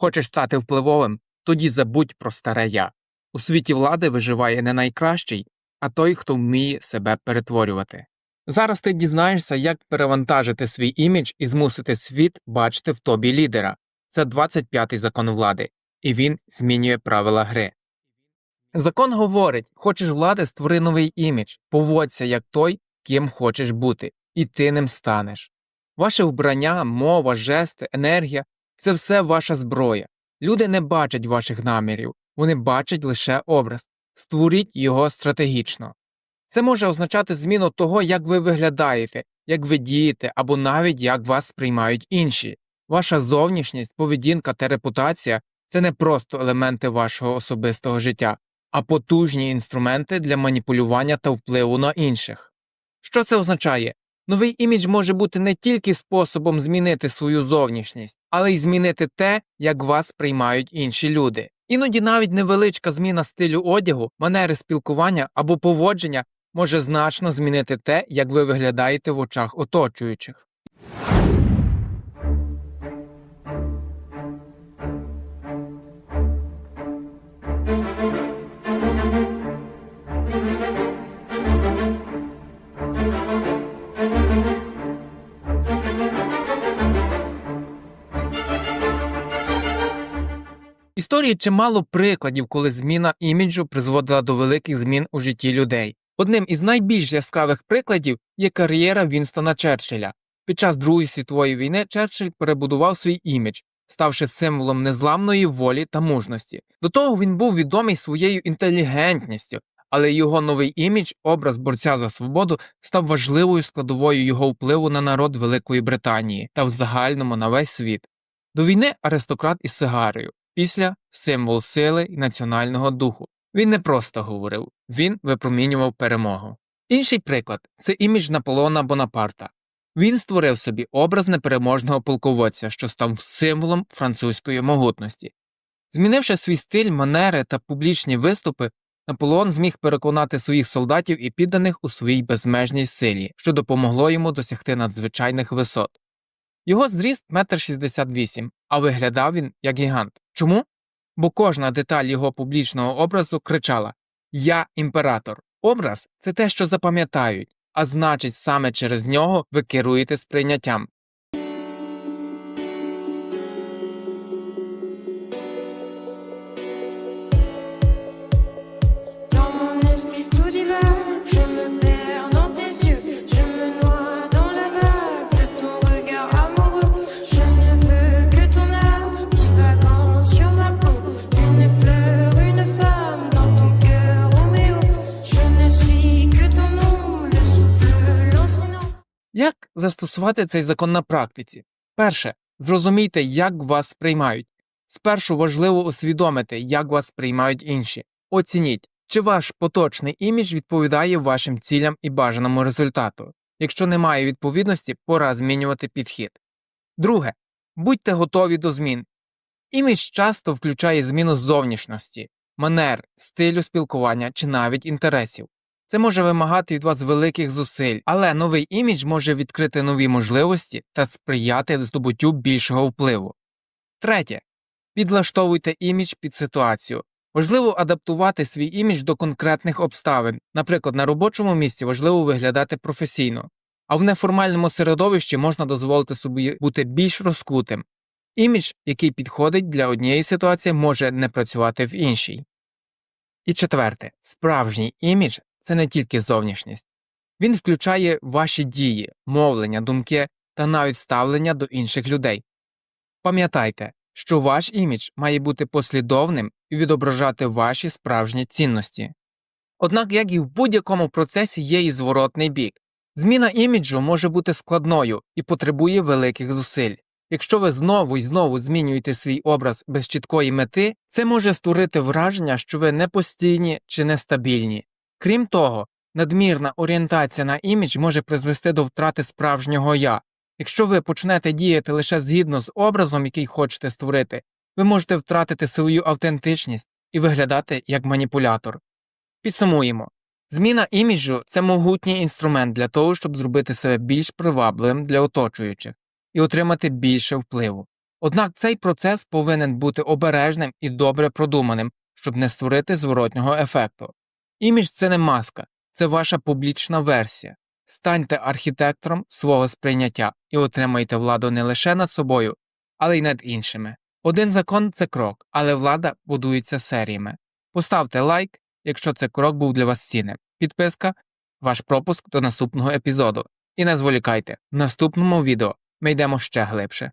Хочеш стати впливовим? Тоді забудь про старе я. У світі влади виживає не найкращий, а той, хто вміє себе перетворювати. Зараз ти дізнаєшся, як перевантажити свій імідж і змусити світ бачити в тобі лідера. Це 25-й закон влади, і він змінює правила гри. Закон говорить: хочеш влади, створи новий імідж, поводься як той, ким хочеш бути, і ти ним станеш. Ваше вбрання, мова, жести, енергія це все ваша зброя. Люди не бачать ваших намірів, вони бачать лише образ. Створіть його стратегічно. Це може означати зміну того, як ви виглядаєте, як ви дієте, або навіть як вас сприймають інші. Ваша зовнішність, поведінка та репутація це не просто елементи вашого особистого життя, а потужні інструменти для маніпулювання та впливу на інших. Що це означає? Новий імідж може бути не тільки способом змінити свою зовнішність, але й змінити те, як вас приймають інші люди. Іноді навіть невеличка зміна стилю одягу, манери спілкування або поводження може значно змінити те, як ви виглядаєте в очах оточуючих. Історії чимало прикладів, коли зміна іміджу призводила до великих змін у житті людей. Одним із найбільш яскравих прикладів є кар'єра Вінстона Черчилля. Під час Другої світової війни Черчилль перебудував свій імідж, ставши символом незламної волі та мужності. До того він був відомий своєю інтелігентністю, але його новий імідж, образ борця за свободу, став важливою складовою його впливу на народ Великої Британії та в загальному на весь світ. До війни аристократ із сигарою, після символ сили і національного духу. Він не просто говорив, він випромінював перемогу. Інший приклад це імідж Наполеона Бонапарта. Він створив собі образ непереможного полководця, що став символом французької могутності. Змінивши свій стиль, манери та публічні виступи, Наполеон зміг переконати своїх солдатів і підданих у своїй безмежній силі, що допомогло йому досягти надзвичайних висот. Його зріст 1,68 м, а виглядав він як гігант. Чому? Бо кожна деталь його публічного образу кричала Я імператор. Образ це те, що запам'ятають, а значить, саме через нього ви керуєте сприйняттям. Dans Як застосувати цей закон на практиці? Перше, зрозумійте, як вас сприймають. Спершу важливо усвідомити, як вас сприймають інші. Оцініть, чи ваш поточний імідж відповідає вашим цілям і бажаному результату. Якщо немає відповідності, пора змінювати підхід. Друге, будьте готові до змін. Імідж часто включає зміну зовнішності, манер, стилю спілкування чи навіть інтересів. Це може вимагати від вас великих зусиль, але новий імідж може відкрити нові можливості та сприяти здобуттю більшого впливу. Третє. Підлаштовуйте імідж під ситуацію. Важливо адаптувати свій імідж до конкретних обставин. Наприклад, на робочому місці важливо виглядати професійно, а в неформальному середовищі можна дозволити собі бути більш розкутим. Імідж, який підходить для однієї ситуації, може не працювати в іншій. І четверте, справжній імідж це не тільки зовнішність. Він включає ваші дії, мовлення, думки та навіть ставлення до інших людей. Пам'ятайте, що ваш імідж має бути послідовним і відображати ваші справжні цінності. Однак, як і в будь-якому процесі, є і зворотний бік. Зміна іміджу може бути складною і потребує великих зусиль. Якщо ви знову і знову змінюєте свій образ без чіткої мети, це може створити враження, що ви не постійні чи нестабільні. Крім того, надмірна орієнтація на імідж може призвести до втрати справжнього я. Якщо ви почнете діяти лише згідно з образом, який хочете створити, ви можете втратити свою автентичність і виглядати як маніпулятор. Підсумуємо. Зміна іміджу це могутній інструмент для того, щоб зробити себе більш привабливим для оточуючих і отримати більше впливу. Однак цей процес повинен бути обережним і добре продуманим, щоб не створити зворотнього ефекту. Імідж це не маска, це ваша публічна версія. Станьте архітектором свого сприйняття і отримайте владу не лише над собою, але й над іншими. Один закон це крок, але влада будується серіями. Поставте лайк, якщо цей крок був для вас цінним. Підписка ваш пропуск до наступного епізоду. І не зволікайте, в наступному відео ми йдемо ще глибше.